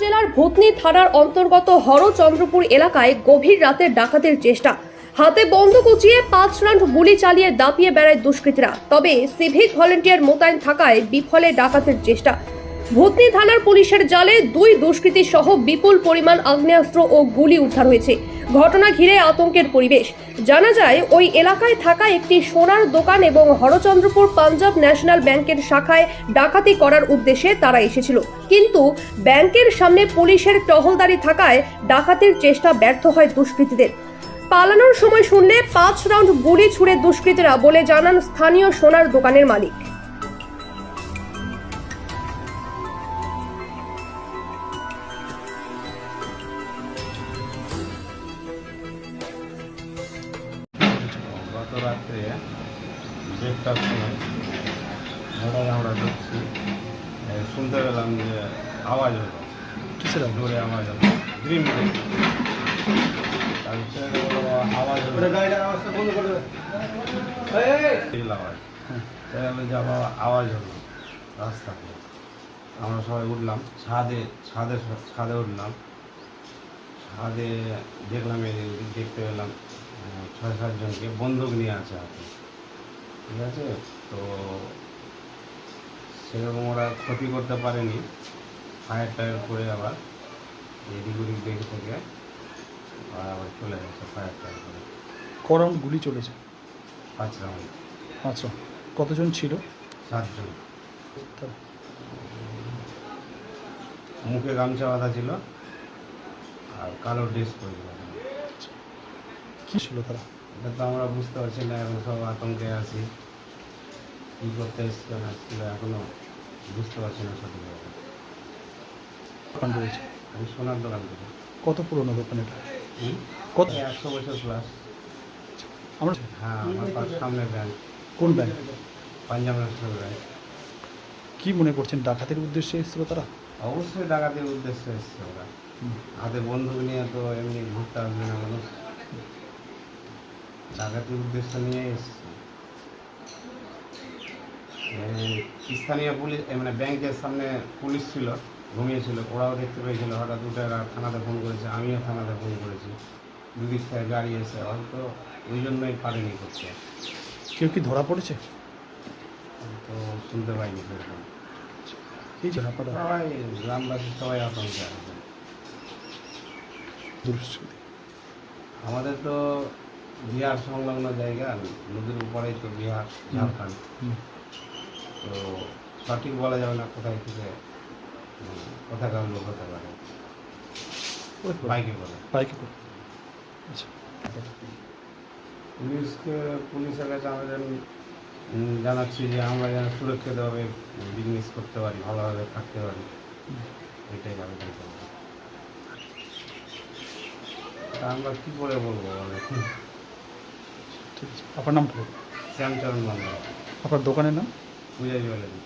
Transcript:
জেলার ভূতনি থানার অন্তর্গত হরচন্দ্রপুর এলাকায় গভীর রাতে ডাকাতের চেষ্টা। হাতে বন্ধ কুচিয়ে পাঁচ রাউন্ড গুলি চালিয়ে দাপিয়ে বেড়ায় দুষ্কৃতীরা। তবে সিভিক ভলেন্টিয়ার মোতায়েন থাকায় বিফলে ডাকাতের চেষ্টা। ভূতনি থানার পুলিশের জালে দুই দুষ্কৃতী সহ বিপুল পরিমাণ আগ্নেয়াস্ত্র ও গুলি উদ্ধার হয়েছে। ঘটনা ঘিরে আতঙ্কের পরিবেশ। জানা যায়, ওই এলাকায় থাকা একটি সোনার দোকান এবং হরচন্দ্রপুর পাঞ্জাব ন্যাশনাল ব্যাংকের শাখায় ডাকাতি করার উদ্দেশ্যে তারা এসেছিল। কিন্তু ব্যাংকের সামনে পুলিশের টহলদারি থাকায় ডাকাতির চেষ্টা ব্যর্থ হয় দুষ্কৃতীদের। পালানোর সময় শুনলে পাঁচ রাউন্ড গুলি ছুড়ে দুষ্কৃতীরা বলে জানান স্থানীয় সোনার দোকানের মালিক। গত রাত্রে দেড়টার সময় হঠাৎ আমরা ঢুকছি। শুনতে পেলাম যে আওয়াজ হলো। কিসের? জোরে আওয়াজ হলো। গ্রিম তারপরে আওয়াজ হলো। আওয়াজ। সেখানে যে আবার আওয়াজ হলো রাস্তাতে আমরা সবাই উঠলাম। ছাদে ছাদে ছাদে উঠলাম। ছাদে দেখলাম এদিক দেখতে পেলাম ছয় সাতজনকে বন্দুক নিয়ে আছে হাতে। ঠিক আছে? তো সেরকম ওরা ক্ষতি করতে পারেনি। ফায়ার টায়ার করে আবার এদিক ওদিক দেখে থেকে আবার চলে গেছে ফায়ার টায়ার করে। ক রাউন্ড গুলি চলেছে? পাঁচ রাউন্ড। আচ্ছা। কতজন ছিল? সাতজন? মুখে গামছা বাঁধা ছিল। আর কালো ড্রেস পরেছিল কি ছিল তারা? এটা তো আমরা বুঝতে পারছি না এখন সব আতঙ্কে আছি। কী করতে এসছে না এখনও বুঝতে পারছি না সঠিকভাবে দোকান রয়েছে। আমি সোনার দোকান থেকে কত পুরনো দোকান এটা? হুম? কত? একশো বছর প্লাস আমরা হ্যাঁ আমার পাশ সামনে ব্যাংক কোন ব্যাংক পাঞ্জাব ন্যাশনাল ব্যাংক কি মনে করছেন ডাকাতের উদ্দেশ্যে এসেছিল তারা? অবশ্যই ডাকাতির উদ্দেশ্যে এসছে ওরা। হাতে বন্দুক নিয়ে তো এমনি ঘুরতে আসবে না মানুষ। ডাকাতির উদ্দেশ্য নিয়ে এসছে। স্থানীয় পুলিশ মানে ব্যাংকের সামনে পুলিশ ছিল ঘুমিয়েছিল ওরাও দেখতে পেয়েছিল হঠাৎ উঠে থানাতে ফোন করেছে আমিও থানাতে ফোন করেছি। দুদিক থেকে গাড়ি এসে হয়তো ওই জন্যই পারেনি করতে। কেউ কি ধরা পড়েছে? তো শুনতে পাইনি সেরকম। সবাই গ্রামবাসী সবাই আতঙ্কে আছে। আমাদের তো বিহার সংলগ্ন জায়গা নদীর উপরেই তো বিহার ঝাড়খণ্ড। তো সঠিক বলা যাবে না কোথায় থেকে কোথাকার লোক হতে পারে। ওই বাইকে করে। বাইকে করে। আচ্ছা। পুলিশকে পুলিশের কাছে আমাদের জানাচ্ছি যে আমরা যেন সুরক্ষিতভাবে বিজনেস করতে পারি ভালোভাবে থাকতে পারি। এটাই আবেদন করব। আমরা কী করে বলব বলে? ঠিক আছে। আপনার নাম বলুন শ্যামচরণ বাংলা আপনার দোকানের নাম? পূজা জুয়েলারি।